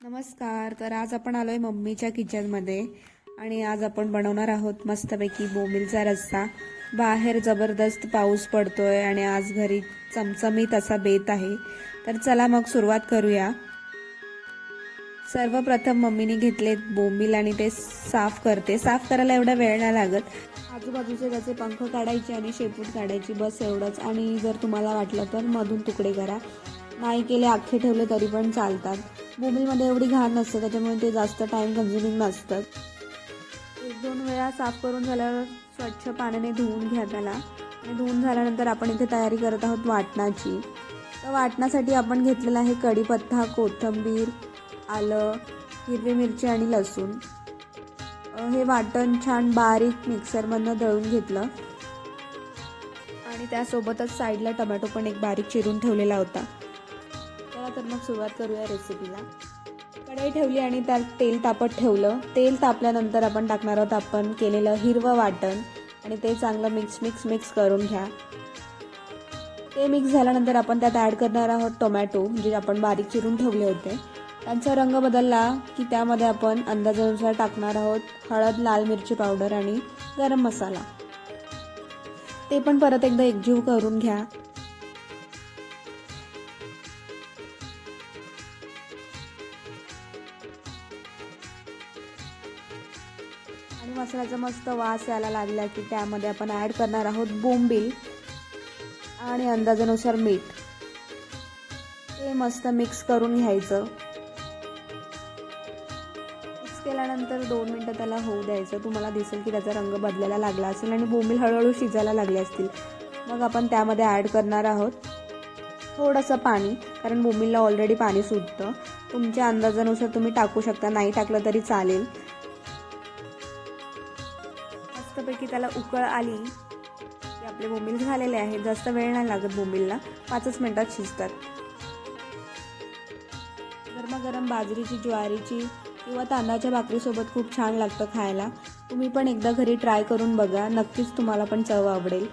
नमस्कार तर आज आपण आलोय मम्मीच्या किचनमध्ये आणि आज आपण बनवणार आहोत मस्तपैकी बोमिलचा रस्सा. बाहेर जबरदस्त पाऊस पडतोय आणि आज घरी चमचमीत असा बेत आहे. तर चला मग सुरुवात करूया. सर्वप्रथम मम्मीने घेतले बोंबील आणि ते साफ करते. साफ करायला एवढा वेळ नाही लागत. आजूबाजूचे त्याचे पंख काढायचे आणि शेपूट काढायची. बस एवढंच. आणि जर तुम्हाला वाटलं तर मधून तुकडे करा. नाही केले अख्खे ठेवले तरी पण चालतात. बोंबीलमध्ये एवढी घाण नसते त्याच्यामुळे ते जास्त टाइम कन्झ्युमिंग नसतं एक दोन वेळा साफ करून झाल्यावर स्वच्छ पाण्याने धुवून घ्या त्याला. आणि धुवून झाल्यानंतर आपण इथे तयारी करत आहोत वाटणाची. तर वाटण्यासाठी आपण घेतलेला आहे कढीपत्ता कोथिंबीर आलं हिरवी मिरची आणि लसूण. हे वाटण छान बारीक मिक्सरमधनं दळून घेतलं. आणि त्यासोबतच साईडला टमॅटो पण एक बारीक चिरून ठेवलेला होता. तर मग सुरुवात करूया रेसिपीला कढई ठेवली आणि त्यात तेल तापत ठेवलं. तेल तापल्यानंतर आपण टाकणार आहोत आपण केलेलं हिरवं वाटण. आणि ते चांगलं मिक्स मिक्स मिक्स करून घ्या. ते मिक्स झाल्यानंतर आपण त्यात ॲड करणार आहोत टोमॅटो जे आपण बारीक चिरून ठेवले होते. त्यांचा रंग बदलला की त्यामध्ये आपण अंदाजानुसार टाकणार आहोत हळद लाल मिरची पावडर आणि गरम मसाला. ते पण परत एकदा एकजीव करून घ्या. मसाल्याचा मस्त वास यायला लागला की त्यामध्ये आपण ॲड करणार आहोत बोंबील आणि अंदाजानुसार मीठ. ते मस्त मिक्स करून घ्यायचं. मिक्स केल्यानंतर दोन मिनटं त्याला होऊ द्यायचं. तुम्हाला दिसेल की त्याचा रंग बदलायला लागला असेल आणि बोंबील हळूहळू शिजायला लागले असतील. मग आपण त्यामध्ये ॲड करणार आहोत थोडंसं पाणी कारण बोंबीलला ऑलरेडी पाणी सुटतं. तुमच्या अंदाजानुसार तुम्ही टाकू शकता. नाही टाकलं तरी चालेल. मस्तपैकी त्याला उकळ आली. की आपले बोंबील झालेले आहेत. जास्त वेळ नाही लागत बोंबीलला. पाचच मिनटात शिजतात. गरमागरम बाजरीची ज्वारीची किंवा तांदळाच्या भाकरीसोबत खूप छान लागतं खायला. तुम्ही पण एकदा घरी ट्राय करून बघा. नक्कीच तुम्हाला पण चव आवडेल.